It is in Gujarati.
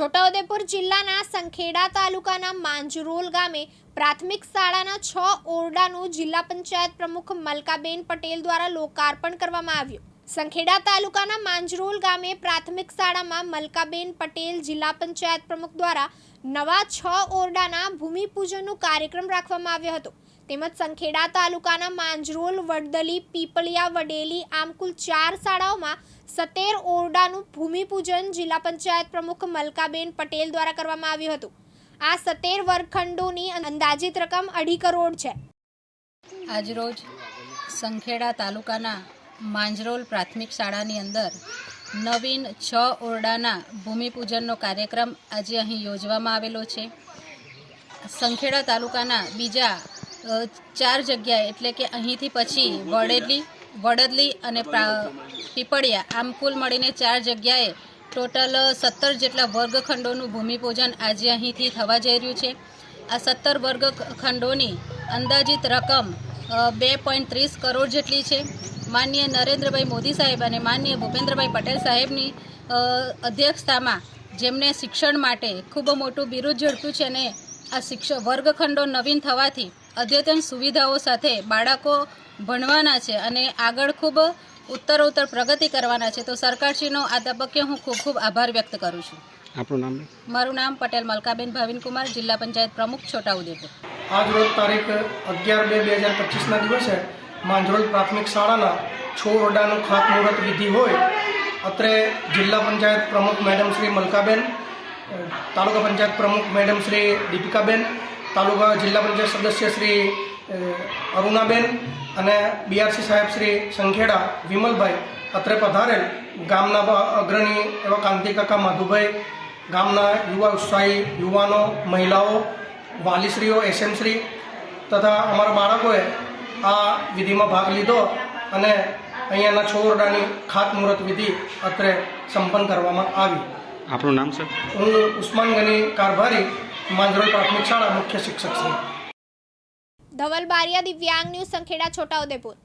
છોટાઉદેપુર જિલ્લાના સંખેડા તાલુકાના માંજરોલ ગામે પ્રાથમિક શાળાના છ ઓરડાનું જિલ્લા પંચાયત પ્રમુખ મલકાબેન પટેલ દ્વારા લોકાર્પણ કરવામાં આવ્યું. સંખેડા તાલુકાના માંજરોલ ગામે પ્રાથમિક શાળામાં મલકાબેન પટેલ જિલ્લા પંચાયત પ્રમુખ દ્વારા નવા છ ઓરડાના ભૂમિપૂજનનું કાર્યક્રમ રાખવામાં આવ્યો હતો. તેમજ સંખેડા તાલુકાના માંજરોલ, વડદલી, પીપળિયા, વડેલી આમ કુલ ચાર શાળાઓમાં સત્તેર ઓરડાનું ભૂમિપૂજન જિલ્લા પંચાયત પ્રમુખ મલકાબેન પટેલ દ્વારા કરવામાં આવ્યું હતું. આ સત્તેર વર્ગખંડોની અંદાજિત રકમ અઢી કરોડ છે. આજરોજ સંખેડા તાલુકાના માંજરોલ પ્રાથમિક શાળાની અંદર નવીન છ ઓરડાના ભૂમિપૂજનનો કાર્યક્રમ આજે અહીં યોજવામાં આવેલો છે. સંખેડા તાલુકાના બીજા ચાર જગ્યાએ એટલે કે અહીંથી પછી વડેલી, વડદલી અને પીપળિયા આમ કુલ મળીને ચાર જગ્યાએ ટોટલ સત્તર જેટલા વર્ગખંડોનું ભૂમિપૂજન આજે અહીંથી થવા જઈ રહ્યું છે. આ સત્તર વર્ગખંડોની અંદાજિત રકમ બે પોઈન્ટ ત્રીસ કરોડ જેટલી છે. માનનીય નરેન્દ્રભાઈ મોદી સાહેબ અને માનનીય ભૂપેન્દ્રભાઈ પટેલ સાહેબની અધ્યક્ષતામાં જેમને શિક્ષણ માટે ખૂબ મોટું બિરુદ ઝડપ્યું છે અને આ શિક્ષણ વર્ગખંડો નવીન થવાથી અદ્યતન સુવિધાઓ સાથે બાળકો ભણવાના છે અને આગળ ખૂબ ઉત્તરોત્તર પ્રગતિ કરવાના છે તો સરકારશ્રીનો આ તબક્કે હું ખૂબ ખૂબ આભાર વ્યક્ત કરું છું. આપણું નામ? મારું નામ પટેલ મલકાબેન ભાવિનકુમાર જિલ્લા પંચાયત પ્રમુખ છોટાઉદેપુર. આજ રોજ તારીખ અગિયાર બે બે હજાર પચીસના દિવસે માંજરોલ પ્રાથમિક શાળાના છ ઓરડાનું ખાતમુહૂર્ત વિધિ હોય, અત્રે જિલ્લા પંચાયત પ્રમુખ મેડમ શ્રી મલકાબેન તાલુકા પંચાયત પ્રમુખ મેડમ શ્રી દીપિકાબેન, તાલુકા જિલ્લા પંચાયત સદસ્ય શ્રી અરુણાબેન અને બીઆરસી સાહેબ શ્રી સંખેડા વિમલભાઈ અત્રે પધારેલ ગામના અગ્રણી એવા કાંતિકાકા માધુભાઈ, ગામના યુવા ઉત્સાહી યુવાનો, મહિલાઓ, વાલીશ્રીઓ એસએમશ્રી તથા અમારા બાળકોએ આ વિધિમાં ભાગ લીધો અને અહીંયાના છોરડાની ખાતમુહૂર્ત વિધિ અત્રે સંપન્ન કરવામાં આવી. આપણું નામ સર? હું ઉસ્માન ગની કારભારી માંજરોલ પ્રાથમિક શાળા મુખ્ય શિક્ષક છું ધવલ બારિયા દિવ્યાંગ ન્યૂઝ સંખેડા છોટાઉદેપુર.